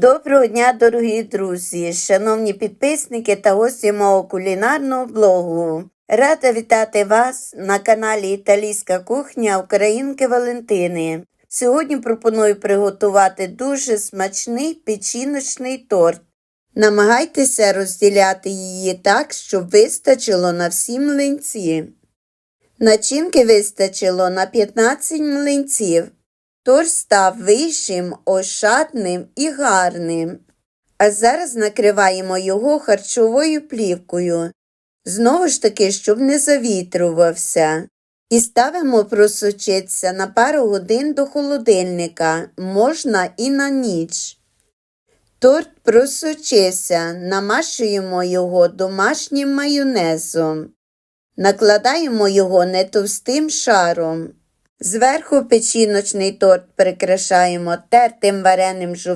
Доброго дня, дорогі друзі, шановні підписники та гості мого кулінарного блогу. Рада вітати вас на каналі Італійська кухня Українки Валентини. Сьогодні пропоную приготувати дуже смачний печіночний торт. Намагайтеся розділяти її так, щоб вистачило на всі млинці. Начинки вистачило на 15 млинців. Торт став вищим, ошатним і гарним. А зараз накриваємо його харчовою плівкою. Знову ж таки, щоб не завітрувався. І ставимо просочитися на пару годин до холодильника, можна і на ніч. Торт просочився, намашуємо його домашнім майонезом. Накладаємо його не товстим шаром. Зверху печіночний торт прикрашаємо тертим вареним жовтком